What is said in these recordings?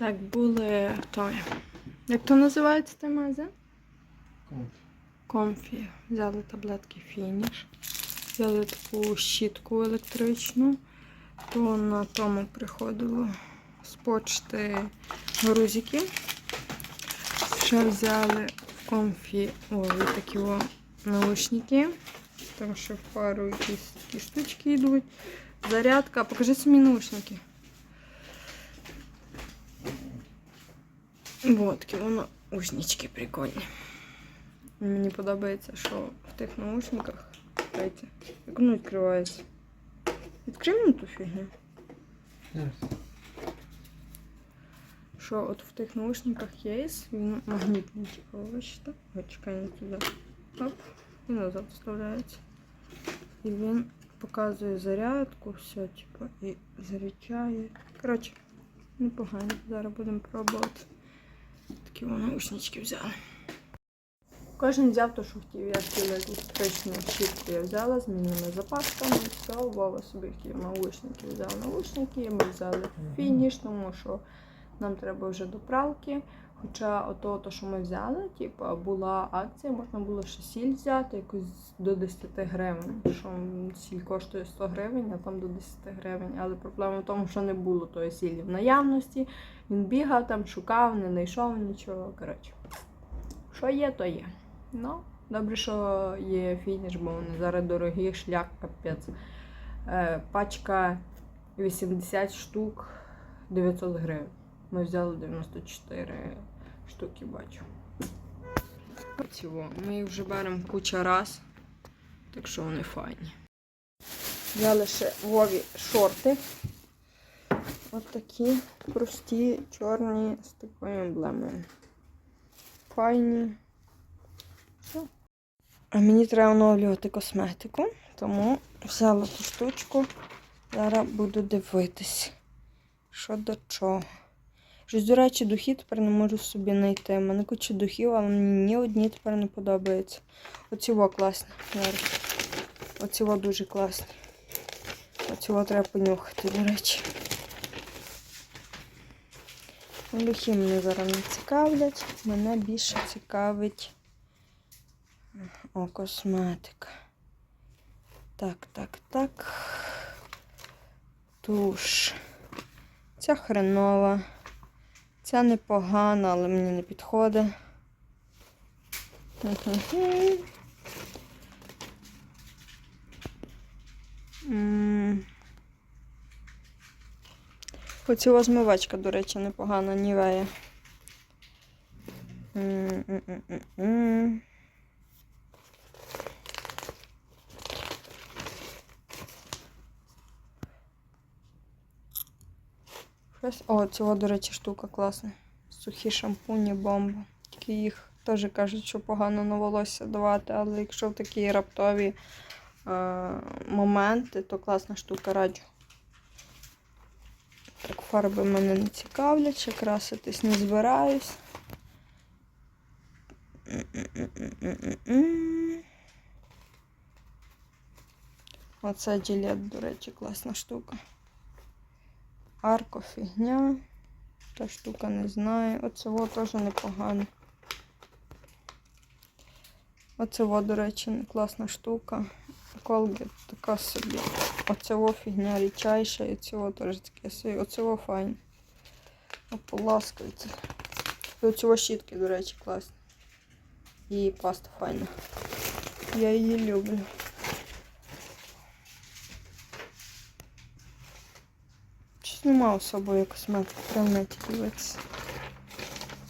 Так, були той. Як то називається той магазин? Комфі. Взяли таблетки фініш. Взяли таку щітку електричну. То на тому приходило з почти грузики. Ще взяли комфі ой, такі о, наушники. Там ще в пару якісь такі штучки йдуть. Зарядка. Покажи самі наушники. Вот, воно ушнички прикольні. Мені подобається, що в тих наушниках, дайте, як воно відкривається. Відкрий ту фігню. Що от в тих наушниках є, він магнітний, типу, бачите? Чекай, не туди. Оп, і назад вставляється. І він показує зарядку, все, типу, і заряджає. Коротше, непогано. Зараз будемо пробувати. Такі вони наушнички взяли. Кожен взяв то, що хотів. Я хотіла електричну щітку я взяла змінила запасками. Все, Вова собі хотів наушники, взяв наушники, ми взяли фініш, тому що нам треба вже до пралки. Хоча ото, то, що ми взяли, типу, була акція, можна було ще сіль взяти, якусь до 10 гривень. Що сіль коштує 100 гривень, а там до 10 гривень. Але проблема в тому, що не було тої сілі в наявності. Він бігав там, шукав, не знайшов нічого. Коротше, що є, то є. Ну, добре, що є фініш, бо вони зараз дорогі, шлях капець. Е, пачка 80 штук 900 гривень. Ми взяли 94 штуки, бачу. Ми їх вже беремо куча раз, так що вони файні. Взяли ще Вові шорти. От такі прості, чорні з такою емблемою. Файні. А мені треба оновлювати косметику, тому взяла ту штучку. Зараз буду дивитись, що до чого. Щось, до речі, духи тепер не можу собі знайти. У мене куча духів, але мені ні одні тепер не подобаються. Оці во класні. Зараз. Оці дуже класні. Оці во треба понюхати, до речі. Духи мене зараз не цікавлять. Мене більше цікавить о, косметика. Так, так, так. Туш. Ця хренова. Ця непогана, але мені не підходить. Хе-хе-хе. Оця змивачка, до речі, непогана, нівея. О, цього, до речі, штука класна. Сухі шампуні, бомба. Тільки їх теж кажуть, що погано на волосся давати, але якщо в такі раптові е, моменти, то класна штука раджу. Так, фарби мене не цікавлять, ще краситись не збираюсь. Оце джилет, до речі, класна штука. Арко фігня. Та штука не знаю. Оцього теж непогано. Оцього, до речі, класна штука. Колгет така собі. Оцього фігня рідчайша, і цього теж таке собі. Оцього файн. Ополаскується. І оцього щітки, до речі, класні. І паста файна. Я її люблю. Щось нема особої косметики, прям дивитися.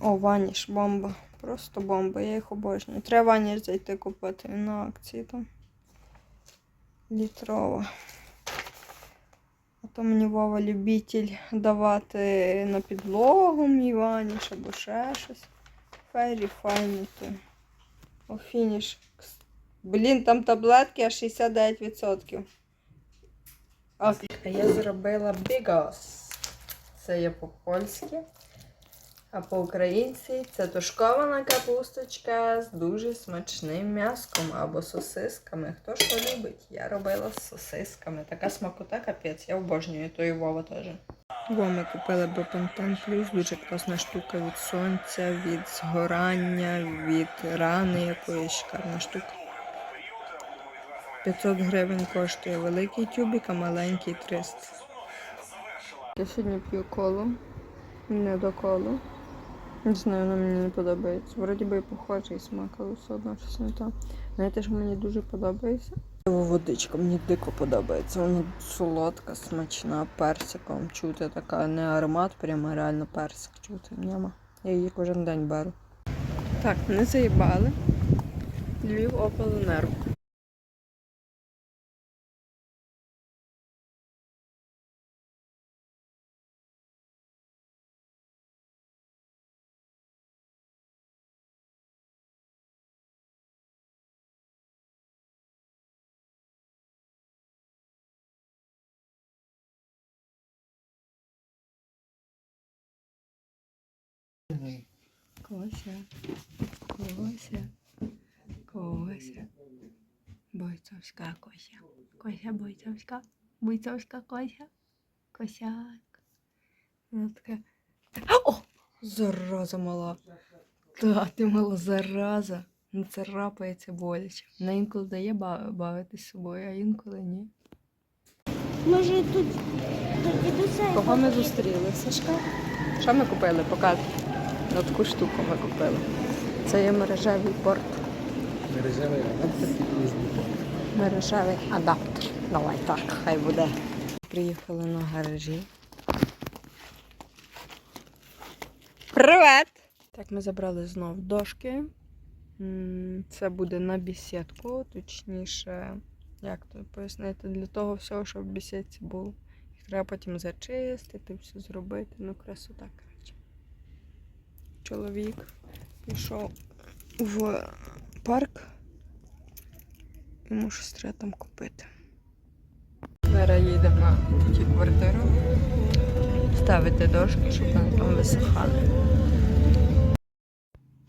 О, ваніш, бомба. Просто бомба, я їх обожнюю. Треба ваніш зайти купити на акції там. Літрова. А то мені Вова любитель давати на підлогу мій ваніш або ще щось. Фейрі файні. О, фініш. Блін, там таблетки аж 69%. А я зробила бігос. Це є по-польськи. А по-українці це тушкована капусточка з дуже смачним м'яском або сосисками. Хто що любить? Я робила з сосисками. Така смакота капець, я обожнюю, то і Вова теж. Во ми купили Бепантен Плюс, дуже класна штука від сонця, від згорання, від рани якоїсь шикарна штука. 500 гривень коштує великий тюбик, а маленький 300. Я сьогодні п'ю колу, не до колу. Не знаю, вона мені не подобається. Вроді би і похожий смак, але все одно щось не то. Знаєте, що мені дуже подобається? Водичка мені дико подобається. Вона солодка, смачна, персиком чути така не аромат, прямо реально персик чути. Няма. Я її кожен день беру. Так, не заїбали. Львів Опеленерго. Кося, Кося, Кося. Бойцовська Кося. Кося бойцовська. Бойцовська Кося. Косяк. Вона така. О! Зараза мала. Та ти мала зараза. Ну це рапається боляче. Вона інколи дає ба- бавитись собою, а інколи ні. Може тут до дідуся. Кого ми зустріли? Сашка? Що ми купили? Показуй. Ну, таку штуку ми купили. Це є мережевий порт. Мережевий адаптер під USB. Мережевий адаптер. Давай так, хай буде. Приїхали на гаражі. Привет! Так, ми забрали знов дошки. Це буде на бесідку, точніше, як то пояснити, для того всього, щоб в бесідці було. Їх треба потім зачистити, все зробити. Ну, красота. Чоловік пішов в парк. Йому щось треба там купити. Зараз їдемо на ті квартиру. Ставити дошки, щоб вони там висихали.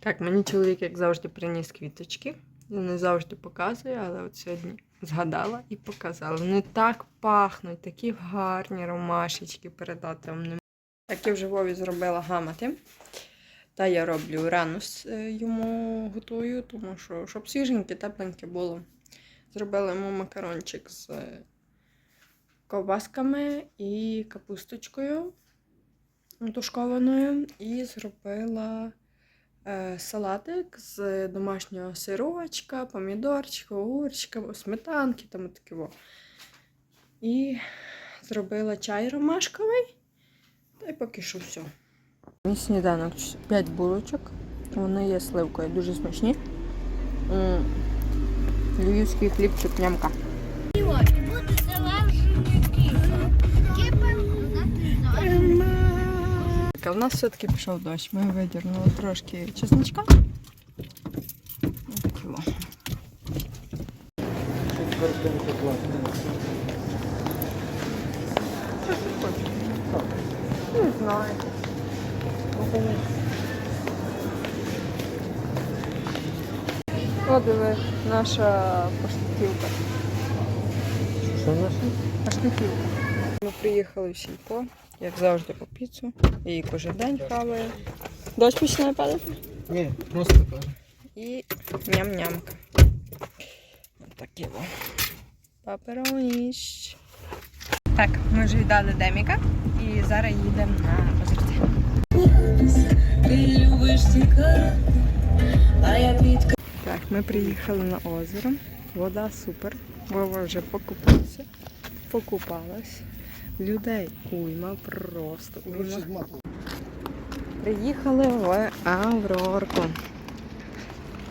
Так, мені чоловік, як завжди, приніс квіточки. Я не завжди показую, але от сьогодні згадала і показала. Вони так пахнуть, такі гарні ромашечки передати вам. Так я вже Вові зробила гамати. Та я роблю рано е, йому готую, тому що щоб свіженьке, тепленьке було. Зробила йому макарончик з ковбасками і капусточкою тушкованою. І зробила е, салатик з домашнього сирочка, помідорчика, огурчика, сметанки там таке. І зробила чай ромашковий. Та й поки що все. Мій сніданок 5 булочок. Вони є сливкою, дуже смачні. Львівський хлібчик нямка. У нас все-таки пішов дощ. Ми видірнули трошки чесночка. Не знаю. О, диви, наша поштатівка. Що наше? Поштатівка. Ми приїхали в сільпо, як завжди по піцу. Її кожен день хаваю. Дощ починає падати. Ні, просто кажу. І ням-нямка. Такі во. Папероніщ. Так, ми вже віддали Деміка і зараз їдемо на Так, ми приїхали на озеро. Вода супер. Вова вже покупався. Покупалась. Людей уйма, просто уйма. Приїхали в Аврорку.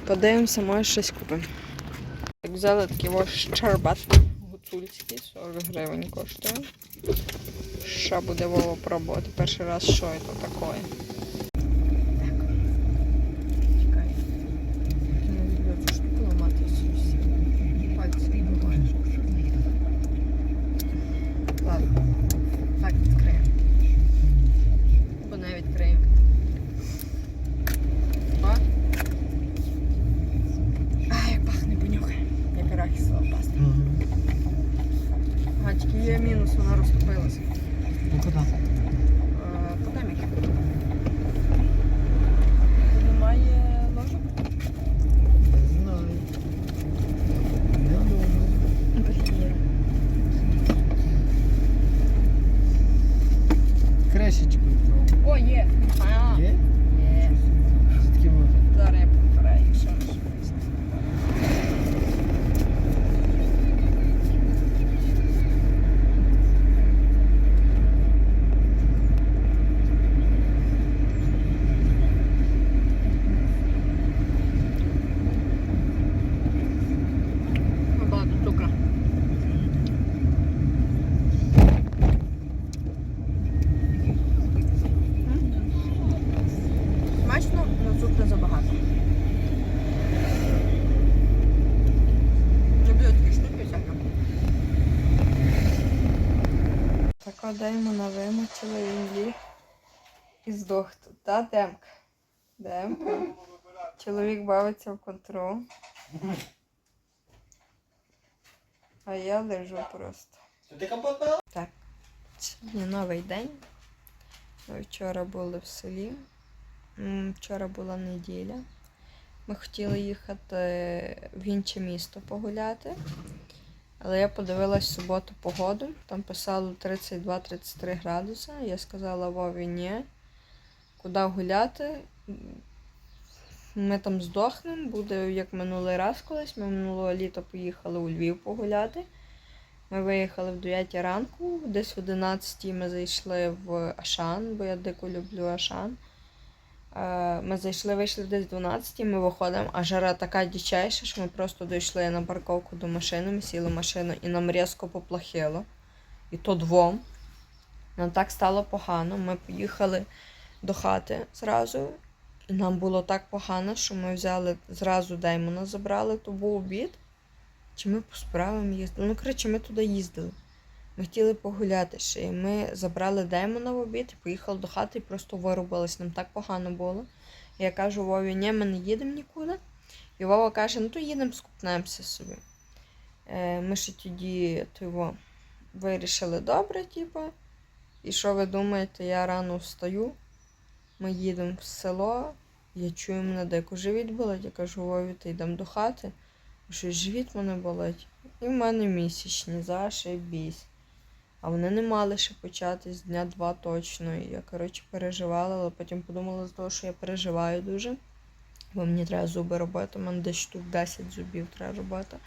Подивимося, може щось купимо. Взяли такий ось щербат гуцульський, 40 гривень коштує. Що буде Вова пробувати? Перший раз що це таке? Чекай. Не люблю цю штуку ламати всі. Пальці відбиваєш. Ладно. Так, відкриємо. Бо не відкриємо. О. А, як пахне понюхай. Як арахісова паста. А, тільки є мінус, вона розтопилася. Ну куди? О, є. А, Є? є. Звідки воно так? Зараз я повторяю, що ж. Багато цукру. Смачно, але цукру забагато. Люблю такі штуки всякі. Так, даємо на вимочили він ліг і здох тут. Та Демка? Демка. Чоловік бавиться в контрол. А я лежу просто. Так, сьогодні новий день. Ми вчора були в селі. Вчора була неділя. Ми хотіли їхати в інше місто погуляти. Але я подивилась в суботу погоду. Там писало 32-33 градуси. Я сказала Вові ні. Куди гуляти? Ми там здохнемо, буде як минулий раз колись. Ми минулого літа поїхали у Львів погуляти. Ми виїхали в 9 ранку, десь в 11 ми зайшли в Ашан, бо я дико люблю Ашан. Е, Ми зайшли, вийшли десь в 12, ми виходимо, а жара така дичайша, що ми просто дійшли на парковку до машини, ми сіли в машину і нам різко поплахило. І то двом. Нам так стало погано. Ми поїхали до хати зразу. І нам було так погано, що ми взяли зразу Деймона забрали, то був обід. Чи ми по справам їздили? Ну, коротше, ми туди їздили. Ми хотіли погуляти ще. І ми забрали Демона в обід поїхали до хати і просто вирубились. Нам так погано було. Я кажу Вові, ні, ми не їдемо нікуди. І Вова каже, ну то їдемо, скупнемося собі. Е, ми ще тоді того, вирішили добре, типу. І що ви думаєте, я рано встаю. Ми їдемо в село, я чую, мене деко живіт болить. Я кажу, Вові, ти йдемо до хати. Що живіт мене болить. І в мене місячні, зашибісь. А вони не мали ще почати з дня два точно. І я, коротше, переживала, але потім подумала з того, що я переживаю дуже. Бо мені треба зуби робити, у мене десь штук 10 зубів треба робити.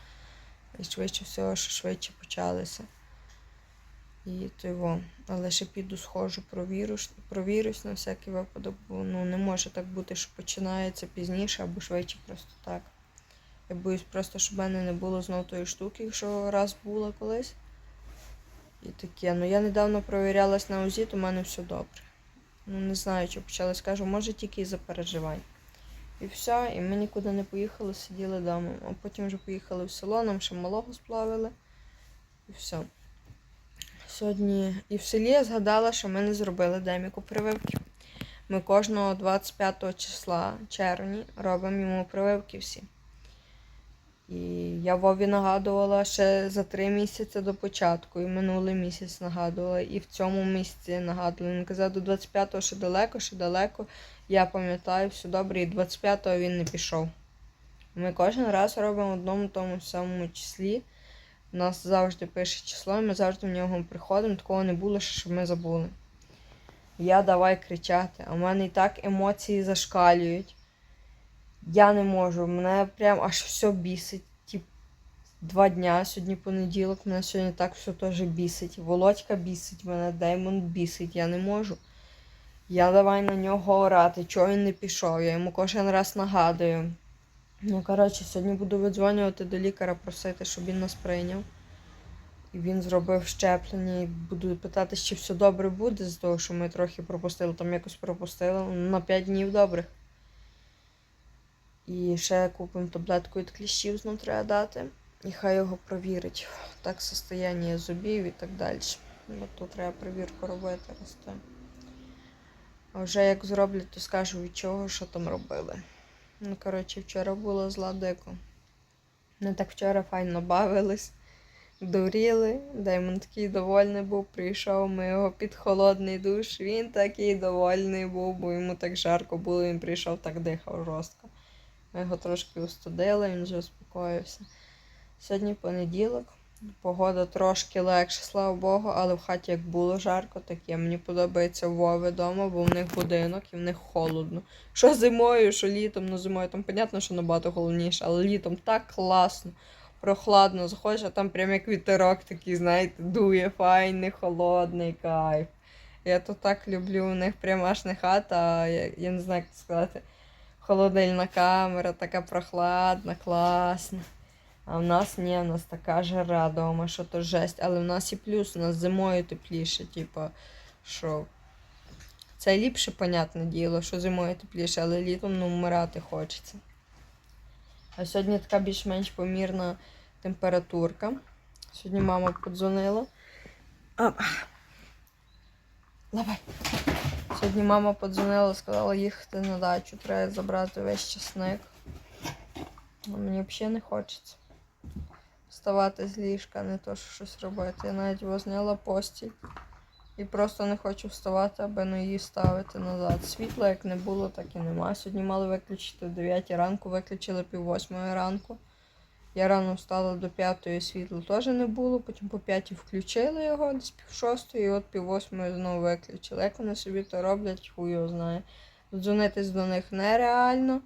І швидше всього, що швидше почалися. І то його. Але ще піду схожу, провірюсь, провірюсь на всякий випадок, бо ну, не може так бути, що починається пізніше або швидше просто так. Я боюсь просто, щоб в мене не було знов тої штуки, якщо раз була колись. І таке. Ну я недавно провірялась на УЗІ, то в мене все добре. Ну не знаю, чи почалось, кажу, може тільки із-за переживань. І все, і ми нікуди не поїхали, сиділи вдома. А потім вже поїхали в село, нам ще малого сплавили. І все. Сьогодні і в селі я згадала, що ми не зробили деміку прививки. Ми кожного 25 числа червня робимо йому прививки всі. І я Вові нагадувала ще за три місяці до початку, і минулий місяць нагадувала, і в цьому місяці нагадувала. Він казав, до 25-го ще далеко, ще далеко. Я пам'ятаю, все добре, і 25-го він не пішов. Ми кожен раз робимо в одному тому самому числі. У нас завжди пише число, і ми завжди в нього приходимо. Такого не було, щоб ми забули. Я давай кричати, а в мене і так емоції зашкалюють. Я не можу, мене прям аж все бісить. Тіп, два дня, сьогодні понеділок, мене сьогодні так все теж бісить. Володька бісить мене, Деймон бісить, я не можу. Я давай на нього орати, чого він не пішов, я йому кожен раз нагадую. Ну, коротше, сьогодні буду видзвонювати до лікаря, просити, щоб він нас прийняв. І він зробив щеплення, і буду питати, чи все добре буде з того, що ми трохи пропустили, там якось пропустили. На 5 днів добре. І ще купимо таблетку від кліщів знов треба дати. І хай його провірить. Так, состояння зубів і так далі. Бо тут треба перевірку робити раз. А вже як зроблять, то скажу від чого, що там робили. Ну, коротше, вчора було зла дико. Ми так вчора файно бавились, дуріли. Даймон такий довольний був, прийшов, ми його під холодний душ. Він такий довольний був, бо йому так жарко було, він прийшов, так дихав жорстко. Ми його трошки устудили, він вже успокоївся. Сьогодні понеділок. Погода трошки легше, слава Богу, але в хаті як було жарко, так є. Мені подобається Вови вдома, бо в них будинок і в них холодно. Що зимою, що літом, ну зимою там, понятно, що набагато холодніше, але літом так класно, прохладно, заходиш, а там прям як вітерок такий, знаєте, дує файний, холодний кайф. Я то так люблю, у них прям аж не хата, я, я не знаю, як сказати. Холодильна камера, така прохладна, класна. А в нас ні, в нас така жара дома, що то жесть. Але в нас і плюс, у нас зимою тепліше, типа, що. Це ліпше, понятне діло, що зимою тепліше, але літом ну, вмирати хочеться. А сьогодні така більш-менш помірна температурка. Сьогодні мама подзвонила. А. Давай. Сьогодні мама подзвонила, сказала їхати на дачу, треба забрати весь часник. А мені взагалі не хочеться вставати з ліжка, не то що щось робити. Я навіть його зняла постіль. І просто не хочу вставати, аби не її ставити назад. Світла як не було, так і нема. Сьогодні мали виключити в 9 ранку, виключили пів восьмої ранку. Я рано встала до п'ятої, світла теж не було, потім по п'ятій включили його, десь пів шостої, і от пів восьмої знову виключили. Як вони собі то роблять, хуй його знає. Дзвонитись до них нереально.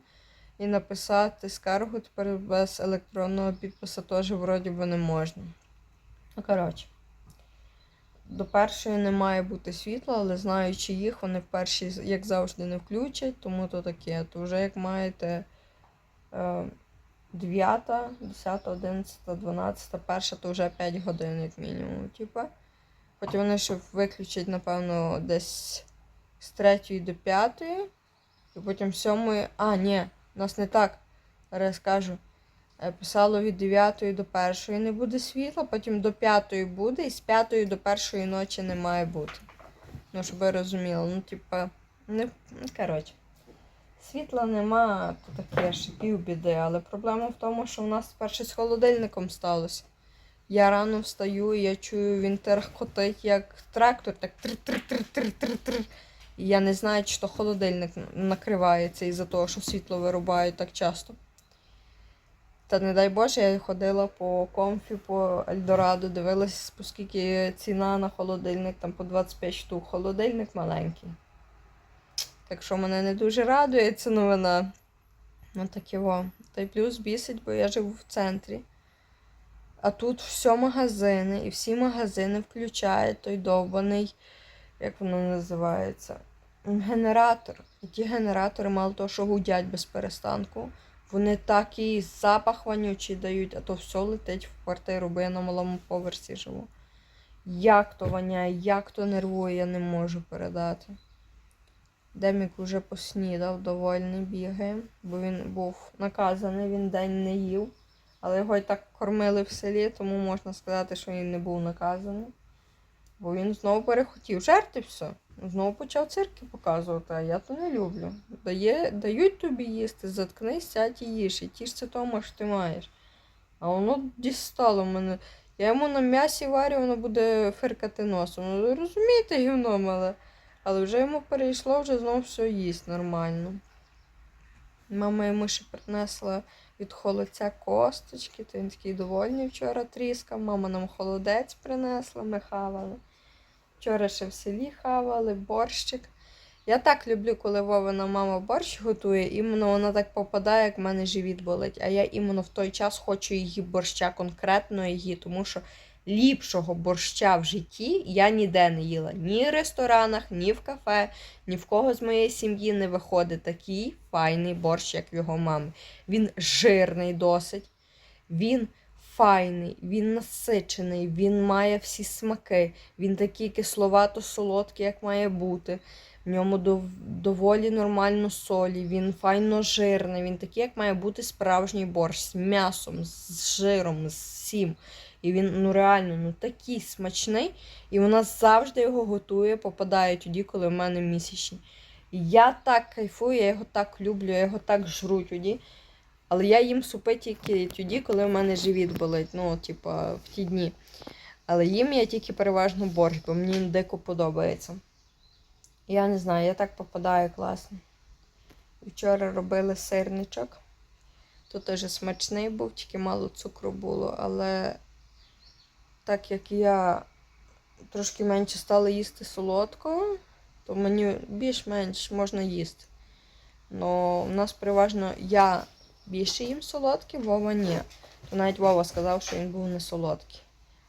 І написати скаргу тепер без електронного підпису теж вроді би не можна. Ну, коротше. До першої не має бути світла, але знаючи їх, вони в першій, як завжди, не включать, тому то таке. То вже як маєте е, 9, 10, 11, 12, перша, то вже 5 годин, як мінімум. Типа. Потім вони ще виключать, напевно, десь з 3 до 5, і потім 7. А, ні, у нас не так. Зараз кажу. Е, Писало від 9 до 1 не буде світла, потім до 5 буде, і з 5 до 1 ночі не має бути. Ну, щоб ви розуміли. Ну, типа, не, ну, коротше. Світла нема, то таке ще півбіди, але проблема в тому, що в нас щось з холодильником сталося. Я рано встаю, і я чую, він терхкотить, як трактор, так тр-тр-тр-тр-тр-тр. І я не знаю, чи то холодильник накривається із-за того, що світло вирубають так часто. Та не дай Боже, я ходила по комфі, по Ельдорадо, дивилась, оскільки ціна на холодильник, там по 25 штук. Холодильник маленький. Так що мене не дуже радує ця новина. Ну таке во. Та й плюс бісить, бо я живу в центрі. А тут все магазини, і всі магазини включають той довбаний, як воно називається, генератор. І ті генератори, мало того, що гудять без перестанку, вони такий запах вонючий дають, а то все летить в квартиру, бо я на малому поверсі живу. Як то воняє, як то нервує, я не можу передати. Демік вже поснідав, довольний бігає, бо він був наказаний, він день не їв. Але його і так кормили в селі, тому можна сказати, що він не був наказаний. Бо він знову перехотів жерти все. Знову почав цирки показувати, а я то не люблю. Дає, дають тобі їсти, заткнись, сядь і їж, і тішся тому, що ти маєш. А воно дістало мене. Я йому на м'ясі варю, воно буде фиркати носом. Ну, розумієте, гівно мале. Але вже йому перейшло, вже знов все їсть нормально. Мама йому ще принесла від холодця косточки, то він такий довольний вчора тріскав. Мама нам холодець принесла, ми хавали. Вчора ще в селі хавали, борщик. Я так люблю, коли Вовина мама борщ готує, іменно вона так попадає, як в мене живіт болить. А я іменно в той час хочу її борща, конкретно її, тому що ліпшого борща в житті я ніде не їла. Ні в ресторанах, ні в кафе, ні в кого з моєї сім'ї не виходить такий файний борщ, як його мами. Він жирний досить, він файний, він насичений, він має всі смаки, він такий кисловато-солодкий, як має бути. В ньому дов- доволі нормально солі, він файно жирний, він такий, як має бути справжній борщ з м'ясом, з жиром, з всім. І він ну реально ну такий смачний. І вона завжди його готує, попадає тоді, коли в мене місячні. І я так кайфую, я його так люблю, я його так жру тоді. Але я їм супи тільки тоді, коли в мене живіт болить. Ну, типа, в ті дні. Але їм я тільки переважно борщ, бо мені він дико подобається. Я не знаю, я так попадаю класно. Вчора робили сирничок. Тут теж смачний був, тільки мало цукру було, але так як я трошки менше стала їсти солодкого, то мені більш-менш можна їсти. Но у нас переважно я більше їм солодке, Вова ні. То навіть Вова сказав, що він був не солодкий.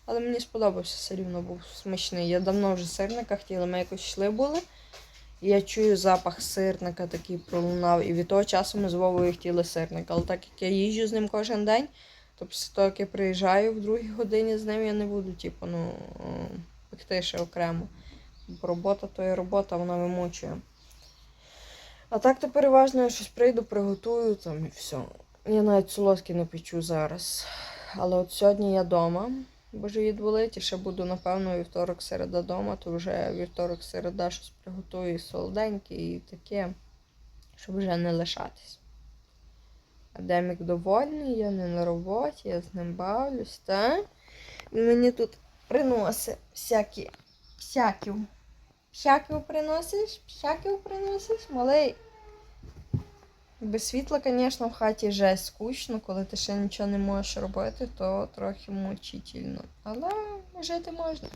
Але мені сподобався, все рівно був смачний. Я давно вже сирника хотіла, ми якось йшли були. І я чую запах сирника такий пролунав. І від того часу ми з Вовою хотіли сирника. Але так як я їжджу з ним кожен день, то після того, як я приїжджаю в другій годині з ним, я не буду, типу, ну, е, пекти ще окремо. Бо робота то є робота, вона вимучує. А так то переважно я щось прийду, приготую там і все. Я навіть солодкі не печу зараз. Але от сьогодні я вдома, бо живіт болить, і ще буду, напевно, вівторок середа вдома, то вже вівторок середа щось приготую і солоденьке, і таке, щоб вже не лишатись. А Демік довольний, я не на роботі, я з ним бавлюсь, так? Він мені тут приносить всякі, всяків. Всяків приносиш, всяків приносиш, малий. Без світла, звісно, в хаті жесть скучно, коли ти ще нічого не можеш робити, то трохи мучительно. Але жити можна.